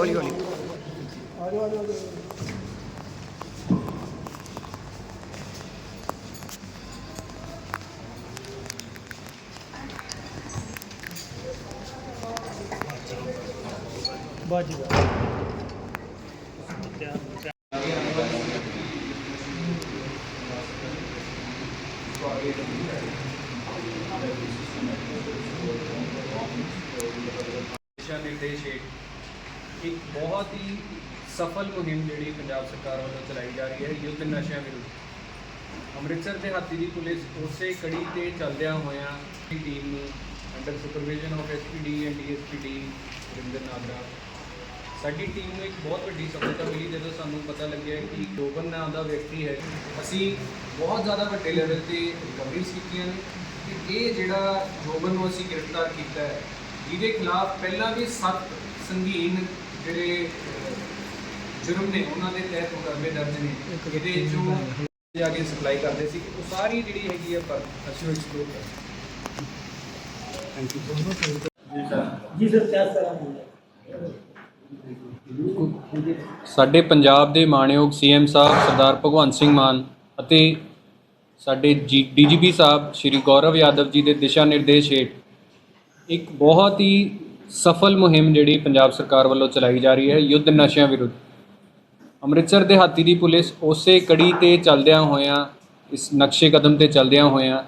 ਹੌਲੀ ਹੌਲੀ ਦਿਸ਼ਾ ਨਿਰਦੇਸ਼ ਹੇਠ ਇੱਕ ਬਹੁਤ ਹੀ ਸਫਲ ਮੁਹਿੰਮ ਜਿਹੜੀ ਪੰਜਾਬ ਸਰਕਾਰ ਵੱਲੋਂ ਚਲਾਈ ਜਾ ਰਹੀ ਹੈ, ਯੁੱਧ ਨਸ਼ਿਆਂ ਵਿਰੁੱਧ। ਅੰਮ੍ਰਿਤਸਰ ਦੇ ਹਾਤੀ ਦੀ ਪੁਲਿਸ ਉਸੇ ਕੜੀ ਤੇ ਚੱਲਦਿਆਂ ਹੋਇਆਂ ਦੀ ਟੀਮ ਨੂੰ under supervision of SPD and DSPD Rinder Nagra ਸਾਡੀ ਟੀਮ ਨੂੰ ਇੱਕ ਬਹੁਤ ਵੱਡੀ ਸਫਲਤਾ ਮਿਲੀ ਜਦੋਂ ਸਾਨੂੰ ਪਤਾ ਲੱਗਿਆ ਕਿ ਗੋਬਨ ਨਾਂ ਦਾ ਵਿਅਕਤੀ ਹੈ। ਅਸੀਂ ਬਹੁਤ ਜ਼ਿਆਦਾ ਵੱਡੇ ਲੈਵਲ ਤੇ ਰਿਕਵਰੀਜ਼ ਕੀਤੀਆਂ ਨੇ ਤੇ ਇਹ ਜਿਹੜਾ ਗੋਬਨ ਨੂੰ ਅਸੀਂ ਗ੍ਰਿਫਤਾਰ ਕੀਤਾ ਹੈ, ਜਿਹਦੇ ਖਿਲਾਫ ਪਹਿਲਾਂ ਵੀ ਸੱਤ ਸੰਗੀਨ ਜਿਹੜੇ ਜੁਰਮ ਨੇ ਉਹਨਾਂ ਦੇ ਤਹਿਤ ਮੁਕਦਮੇ ਦਰਜ ਨੇ ਇਹਦੇ ਜੋ ਜਾ ਕੇ ਸਪਲਾਈ ਕਰਦੇ ਸੀ। ਉਹ ਸਾਰੀ ਜਿਹੜੀ ਹੈਗੀ ਹੈ ਪਰ ਅਸੀਂ ਐਕਸਪਲੋਰ ਕਰ ਥੈਂਕ ਯੂ ਜੀ ਸਰ ਸਾਡੇ ਪੰਜਾਬ ਦੇ ਮਾਣਯੋਗ ਸੀਐਮ ਸਾਹਿਬ ਸਰਦਾਰ ਭਗਵੰਤ ਸਿੰਘ ਮਾਨ ਅਤੇ ਸਾਡੇ ਡੀਜੀਪੀ ਸਾਹਿਬ ਸ਼੍ਰੀ ਗੌਰਵ ਯਾਦਵ ਜੀ ਦੇ ਦਿਸ਼ਾ ਨਿਰਦੇਸ਼ ਹੇਠ ਇੱਕ ਬਹੁਤ ਹੀ ਸਫਲ ਮੁਹਿੰਮ ਜਿਹੜੀ ਪੰਜਾਬ ਸਰਕਾਰ ਵੱਲੋਂ ਚਲਾਈ ਜਾ ਰਹੀ ਹੈ, ਯੁੱਧ ਨਸ਼ਿਆਂ ਵਿਰੁੱਧ। ਅੰਮ੍ਰਿਤਸਰ ਦੇ ਹਾਤੀ ਦੀ ਪੁਲਿਸ ਉਸੇ ਕੜੀ ਤੇ ਚੱਲਦਿਆਂ ਹੋਇਆਂ, ਇਸ ਨਕਸ਼ੇ ਕਦਮ ਤੇ ਚੱਲਦਿਆਂ ਹੋਇਆਂ,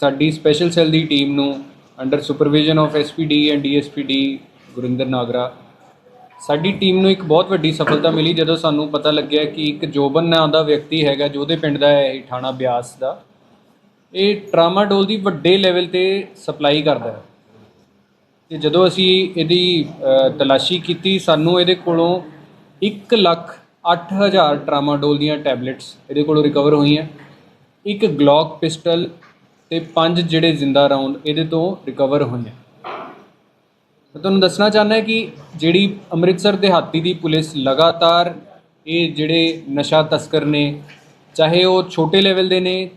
ਸਾਡੀ ਸਪੈਸ਼ਲ ਸੈੱਲ ਦੀ ਟੀਮ ਨੂੰ under supervision of SPD and DSPD Gurinder Nagra, ਸਾਡੀ ਟੀਮ ਨੂੰ ਇੱਕ ਬਹੁਤ ਵੱਡੀ ਸਫਲਤਾ ਮਿਲੀ ਜਦੋਂ ਸਾਨੂੰ ਪਤਾ ਲੱਗਿਆ ਕਿ ਇੱਕ ਜੋਬਨ ਨਾਂ ਦਾ ਵਿਅਕਤੀ ਹੈਗਾ ਜਿਹਦੇ ਪਿੰਡ ਦਾ ਹੈ, ਇਹ ਥਾਣਾ ਬਿਆਸ ਦਾ। ਇਹ ਟਰਾਮਾਡੋਲ ਦੀ ਵੱਡੇ ਲੈਵਲ ਤੇ ਸਪਲਾਈ ਕਰਦਾ ਹੈ। ਤੇ ਜਦੋਂ ਅਸੀਂ ਇਹਦੀ ਤਲਾਸ਼ੀ ਕੀਤੀ, ਸਾਨੂੰ ਇਹਦੇ ਕੋਲੋਂ 1 ਲੱਖ 8000 ਟਰਾਮਾਡੋਲ ਦੀਆਂ ਟੈਬਲੇਟਸ ਇਹਦੇ ਕੋਲੋਂ ਰਿਕਵਰ ਹੋਈਆਂ। ਇੱਕ ਗਲੌਕ ਪਿਸਟਲ ਤੇ ਪੰਜ ਜਿਹੜੇ ਜ਼ਿੰਦਾ ਰਾਉਂਡ ਇਹਦੇ ਤੋਂ ਰਿਕਵਰ ਹੋਈਆਂ। ਮੈਂ ਤੁਹਾਨੂੰ ਦੱਸਣਾ ਚਾਹੁੰਦਾ ਕਿ ਜਿਹੜੀ ਅੰਮ੍ਰਿਤਸਰ ਦਿਹਾਤੀ ਦੀ ਪੁਲਿਸ ਲਗਾਤਾਰ ਇਹ ਜਿਹੜੇ ਨਸ਼ਾ ਤਸਕਰ ਨੇ, ਚਾਹੇ ਉਹ ਛੋਟੇ ਲੈਵਲ ਦੇ ਨੇ,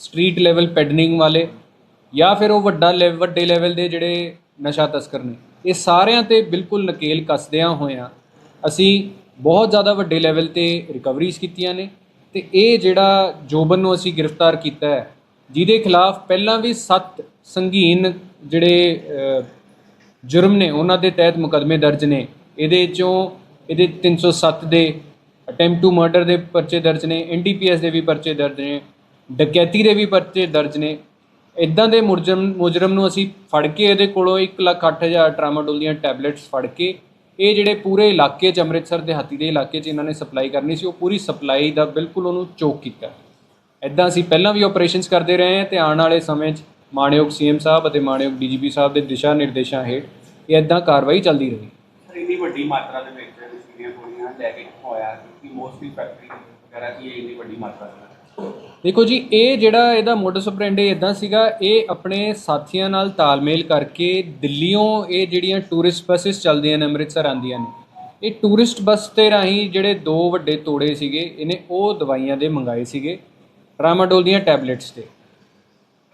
ਸਟਰੀਟ ਲੈਵਲ ਪੈਡਨਿੰਗ ਵਾਲੇ, ਜਾਂ ਫਿਰ ਉਹ ਵੱਡਾ ਲੈਵ ਵੱਡੇ ਲੈਵਲ ਦੇ ਜਿਹੜੇ ਨਸ਼ਾ ਤਸਕਰ ਨੇ। ਇਹ ਸਾਰਿਆਂ ਤੇ ਬਿਲਕੁਲ ਨਕੇਲ ਕੱਸਦਿਆਂ ਹੋਇਆਂ ਅਸੀਂ ਬਹੁਤ ਜ਼ਿਆਦਾ ਵੱਡੇ ਲੈਵਲ ਤੇ ਰਿਕਵਰੀਜ਼ ਕੀਤੀਆਂ ਨੇ ਤੇ ਇਹ ਜਿਹੜਾ ਜੋਬਨ ਨੂੰ ਅਸੀਂ ਗ੍ਰਿਫਤਾਰ ਕੀਤਾ ਹੈ, ਜਿਹਦੇ ਖਿਲਾਫ ਪਹਿਲਾਂ ਵੀ 7 ਸੰਗੀਨ ਜਿਹੜੇ ਜੁਰਮ ਨੇ, ਉਹਨਾਂ ਦੇ ਤਹਿਤ ਮੁਕੱਦਮੇ ਦਰਜ ਨੇ। ਇਹਦੇ ਚੋਂ ਇਹਦੇ 307 ਦੇ ਅਟੈਂਪਟ ਟੂ ਮਰਡਰ ਦੇ ਪਰਚੇ ਦਰਜ ਨੇ ਐਨਡੀਪੀਐਸ ਦੇ ਵੀ ਪਰਚੇ ਦਰਜ ਨੇ, ਡਕੈਤੀ ਦੇ ਵੀ ਪਰਚੇ ਦਰਜ ਨੇ। ਇਦਾਂ ਦੇ ਮੁਜਰਮ ਮੁਜਰਮ ਨੂੰ ਅਸੀਂ ਫੜ ਕੇ ਇਹਦੇ ਕੋਲੋਂ 108000 ਟਰਾਮਾਡੋਲ ਦੀਆਂ ਟੈਬਲੇਟਸ ਫੜ ਕੇ ਇਹ ਜਿਹੜੇ ਪੂਰੇ ਇਲਾਕੇ 'ਚ, ਅੰਮ੍ਰਿਤਸਰ ਦੇ ਹਾਤੀ ਦੇ ਇਲਾਕੇ 'ਚ ਇਹਨਾਂ ਨੇ ਸਪਲਾਈ ਕਰਨੀ ਸੀ, ਉਹ ਪੂਰੀ ਸਪਲਾਈ ਦਾ ਬਿਲਕੁਲ ਉਹਨੂੰ ਚੋਕ ਕੀਤਾ। ਇਦਾਂ ਅਸੀਂ ਪਹਿਲਾਂ ਵੀ ਆਪਰੇਸ਼ਨਸ ਕਰਦੇ ਰਹੇ ਹਾਂ ਤੇ ਆਉਣ ਵਾਲੇ ਸਮੇਂ 'ਚ ਮਾਣਯੋਗ ਸੀਐਮ ਸਾਹਿਬ ਅਤੇ ਮਾਣਯੋਗ ਡੀਜੀਪੀ ਸਾਹਿਬ ਦੇ ਦਿਸ਼ਾ ਨਿਰਦੇਸ਼ਾਂ ਹੇਠ ਇਹ ਇਦਾਂ ਕਾਰਵਾਈ ਚੱਲਦੀ ਰਹੀ। ਸਰ, ਇੰਨੀ ਵੱਡੀ ਮਾਤਰਾ ਦੇ ਵਿੱਚ ਨਸ਼ੀਲੀਆਂ ਗੋਲੀਆਂ ਲੈ ਕੇ ਕਿੱਥੋਂ ਕਿ ਮੋਸਟਲੀ ਫੈਕਟਰੀ ਵਗੈਰਾ ਕੀ ਇੰਨੀ ਵੱਡੀ ਮਾਤਰਾ ਦੇਖੋ ਜੀ, ਇਹ ਜਿਹੜਾ ਇਹਦਾ ਮੋਡਸ ਆਪਰੈਂਡੀ ਇਦਾਂ ਸੀਗਾ, ਇਹ ਆਪਣੇ ਸਾਥੀਆਂ ਨਾਲ ਤਾਲਮੇਲ ਕਰਕੇ ਦਿੱਲੀੋਂ ਇਹ ਜਿਹੜੀਆਂ ਟੂਰਿਸਟ ਬੱਸਸ ਚੱਲਦੀਆਂ ਨੇ, ਅੰਮ੍ਰਿਤਸਰ ਆਉਂਦੀਆਂ ਨੇ, ਇਹ ਟੂਰਿਸਟ ਬੱਸ ਤੇ ਰਾਹੀਂ ਜਿਹੜੇ ਦੋ ਵੱਡੇ ਤੋੜੇ ਸੀਗੇ, ਇਹਨੇ ਉਹ ਦਵਾਈਆਂ ਦੇ ਮੰਗਾਏ ਸੀਗੇ ਟਰਾਮਾਡੋਲ ਦੀਆਂ ਟੈਬਲੇਟਸ ਤੇ।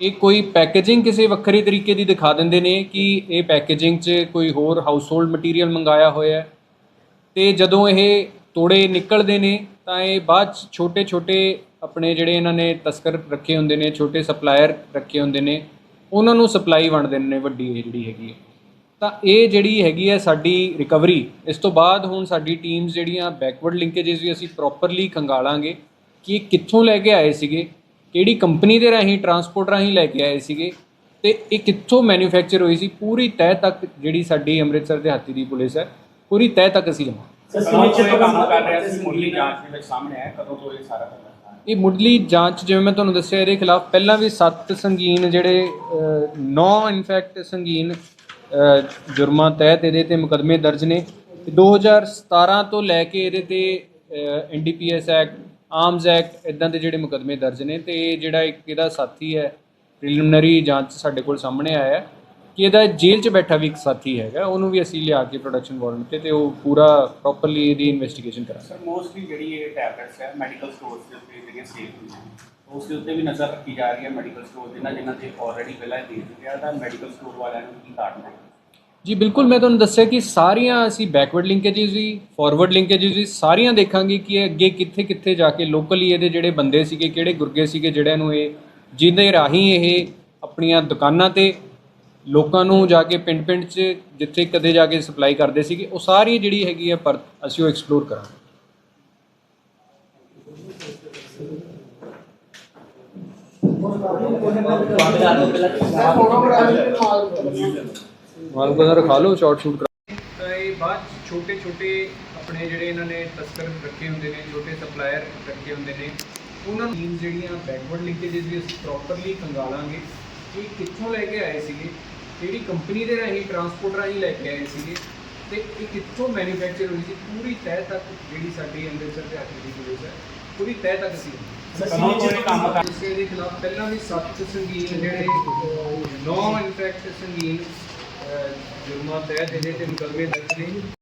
ਇਹ ਕੋਈ ਪੈਕੇਜਿੰਗ ਕਿਸੇ ਵੱਖਰੇ ਤਰੀਕੇ ਦੀ ਦਿਖਾ ਦਿੰਦੇ ਨੇ ਕਿ ਇਹ ਪੈਕੇਜਿੰਗ 'ਚ ਕੋਈ ਹੋਰ ਹਾਊਸਹੋਲਡ ਮਟੀਰੀਅਲ ਮੰਗਾਇਆ ਹੋਇਆ ਹੈ? ਤੇ ਜਦੋਂ ਇਹ ਤੋੜੇ ਨਿਕਲਦੇ ਨੇ, ਤਾਂ ਇਹ ਬਾਅਦ ਛੋਟੇ ਛੋਟੇ ਆਪਣੇ ਜਿਹੜੇ ਇਹਨਾਂ ਨੇ ਤਸਕਰ ਰੱਖੇ ਹੁੰਦੇ ਨੇ, ਛੋਟੇ ਸਪਲਾਇਰ ਰੱਖੇ ਹੁੰਦੇ ਨੇ, ਉਹਨਾਂ ਨੂੰ ਸਪਲਾਈ ਵੰਡਦੇ ਨੇ ਵੱਡੀ ਜਿਹੜੀ ਹੈਗੀ ਹੈ। ਤਾਂ ਇਹ ਜਿਹੜੀ ਹੈਗੀ ਹੈ ਸਾਡੀ ਰਿਕਵਰੀ ਇਸ ਤੋਂ ਬਾਅਦ ਹੁਣ ਸਾਡੀ ਟੀਮਸ ਜਿਹੜੀਆਂ ਬੈਕਵਰਡ ਲਿੰਕੇजेस ਵੀ ਅਸੀਂ ਪ੍ਰੋਪਰਲੀ ਖੰਗਾਲਾਂਗੇ ਕਿ ਇਹ ਕਿੱਥੋਂ ਲੈ ਕੇ ਆਏ ਸੀਗੇ, ਕਿਹੜੀ ਕੰਪਨੀ ਦੇ ਰਾਹੀਂ ਟਰਾਂਸਪੋਰਟ ਰਾਹੀਂ ਲੈ ਕੇ ਆਏ ਸੀਗੇ, ਤੇ ਇਹ ਕਿੱਥੋਂ ਮੈਨੂਫੈਕਚਰ ਹੋਈ ਸੀ, ਪੂਰੀ ਤੈਅ ਤੱਕ ਜਿਹੜੀ ਸਾਡੀ ਅੰਮ੍ਰਿਤਸਰ ਦੇ ਹਾਤੀ ਦੀ ਪੁਲਿਸ ਹੈ, ਪੂਰੀ ਤਹਿ ਤੱਕ ਅਸੀਂ ਲਵਾਂਗੇ। ਇਹ ਮੁੱਢਲੀ ਜਾਂਚ ਜਿਵੇਂ ਮੈਂ ਤੁਹਾਨੂੰ ਦੱਸਿਆ ਇਹਦੇ ਖਿਲਾਫ ਪਹਿਲਾਂ ਵੀ ਸੱਤ ਸੰਗੀਨ ਜਿਹੜੇ ਨੌ ਇਨਫੈਕਟ ਸੰਗੀਨ ਜੁਰਮਾਂ ਤਹਿਤ ਇਹਦੇ ਤੇ ਮੁਕਦਮੇ ਦਰਜ ਨੇ। 2017 ਤੋਂ ਲੈ ਕੇ ਇਹਦੇ ਤੇ ਐਨਡੀਪੀਐਸ ਐਕਟ ਆਰਮਸ ਐਕਟ ਇਦਾਂ ਦੇ ਜਿਹੜੇ ਮੁਕਦਮੇ ਦਰਜ ਨੇ ਤੇ ਜਿਹੜਾ ਇੱਕ ਇਹਦਾ ਸਾਥੀ ਹੈ ਪ੍ਰੀਲਿਮਿਨਰੀ ਜਾਂਚ ਸਾਡੇ ਕੋਲ ਸਾਹਮਣੇ ਆਇਆ ਹੈ। ਕਿ ਇਹਦਾ ਜੇਲ੍ਹ 'ਚ ਬੈਠਾ ਵੀ ਇੱਕ ਸਾਥੀ ਹੈਗਾ ਉਹਨੂੰ ਵੀ ਅਸੀਂ ਲਿਆ ਕੇ ਪ੍ਰੋਡਕਸ਼ਨ ਵਾਰੰਟ ਤੇ ਤੇ ਉਹ ਪੂਰਾ ਪ੍ਰੋਪਰਲੀ ਇਹਦੀ ਇਨਵੈਸਟੀਗੇਸ਼ਨ ਕਰਾਂਗੇ। ਸਰ ਮੋਸਟਲੀ ਜਿਹੜੀ ਇਹ ਟੈਬਲੇਟਸ ਹੈ ਮੈਡੀਕਲ ਸਟੋਰਸ ਦੇ ਉੱਤੇ ਜਿਹੜੀਆਂ ਸੇਲ ਹੁੰਦੀਆਂ ਉਸ ਦੇ ਉੱਤੇ ਵੀ ਨਜ਼ਰ ਰੱਖੀ ਜਾ ਰਹੀ ਹੈ ਮੈਡੀਕਲ ਸਟੋਰ ਜਿਨ੍ਹਾਂ ਜਿਨ੍ਹਾਂ ਤੇ ਆਲਰੇਡੀ ਪਹਿਲਾਂ ਦੇ ਚੁੱਕਿਆ ਤਾਂ ਮੈਡੀਕਲ ਸਟੋਰ ਵਾਲਿਆਂ ਨੂੰ ਕੀ ਕਾਟਣਾ ਜੀ ਬਿਲਕੁਲ ਮੈਂ ਤੁਹਾਨੂੰ ਦੱਸਿਆ ਕਿ ਸਾਰੀਆਂ ਅਸੀਂ ਬੈਕਵਰਡ ਲਿੰਕੇजेस ਵੀ ਫਾਰਵਰਡ ਲਿੰਕੇजेस ਵੀ ਸਾਰੀਆਂ ਦੇਖਾਂਗੇ ਕਿ ਇਹ ਅੱਗੇ ਕਿੱਥੇ ਕਿੱਥੇ ਜਾ ਕੇ ਲੋਕਲੀ ਇਹਦੇ ਜਿਹੜੇ ਬੰਦੇ ਸੀਗੇ ਕਿਹੜੇ ਗੁਰਗੇ ਸੀਗੇ ਜਿਹੜਿਆਂ ਨੂੰ ਇਹ ਜਿਹਦੇ ਰਾਹੀਂ ਇਹ ਆਪਣੀਆਂ ਦੁਕਾਨਾਂ ਤੇ ਲੋਕਾਂ ਨੂੰ ਜਾ ਕੇ ਪਿੰਡ ਪਿੰਡ 'ਚ ਜਿੱਥੇ ਕਦੇ ਜਾ ਕੇ ਸਪਲਾਈ ਕਰਦੇ ਸੀਗੇ, ਉਹ ਸਾਰੀ ਜਿਹੜੀ ਹੈਗੀ ਆ ਪਰ ਅਸੀਂ ਉਹ ਐਕਸਪਲੋਰ ਕਰਾਂਗੇ। ਮਾਲ ਕੋ ਰਖਾ ਲਓ ਸ਼ਾਰਟ ਸ਼ੂਟ ਤਾਂ ਇਹ ਬਾਅਦ ਛੋਟੇ ਛੋਟੇ ਆਪਣੇ ਜਿਹੜੇ ਇਹਨਾਂ ਨੇ ਤਸਕਰ ਰੱਖੇ ਹੁੰਦੇ ਨੇ, ਛੋਟੇ ਸਪਲਾਇਰ ਰੱਖੇ ਹੁੰਦੇ ਨੇ, ਉਹਨਾਂ ਨੂੰ ਜਿਹੜੀਆਂ ਬੈਕਵਰਡ ਲਿੰਕੇजेस ਵੀ ਪ੍ਰੋਪਰਲੀ ਖੰਗਾਲਾਂਗੇ ਕਿ ਕਿੱਥੋਂ ਲੈ ਕੇ ਆਏ ਸੀਗੇ? ਕਿਹੜੀ ਕੰਪਨੀ ਦੇ ਰਾਹੀਂ ਟਰਾਂਸਪੋਰਟ ਰਾਹੀਂ ਲੈ ਕੇ ਆਏ ਸੀਗੇ ਤੇ ਇਹ ਕਿੱਥੋਂ ਮੈਨੂਫੈਕਚਰ ਹੋਈ ਸੀ ਪੂਰੀ ਤਹਿ ਤੱਕ ਜਿਹੜੀ ਸਾਡੀ ਅੰਮ੍ਰਿਤਸਰ ਤੇ ਆਖਰੀ ਦੀ ਪੁਲਿਸ ਹੈ ਪੂਰੀ ਤਹਿ ਤੱਕ ਸੀ। ਇਸੇ ਦੇ ਖਿਲਾਫ ਪਹਿਲਾਂ ਵੀ ਸੱਤ ਸੰਗੀਨ ਜਿਹੜੇ ਨੌ ਇਨਫੈਕਟ ਸੰਗੀਨ ਜੁਰਮਾਂ ਤਹਿਤ ਇਹਦੇ ਤੇ ਮੁਕੱਦਮੇ ਦਰਜ ਨੇ।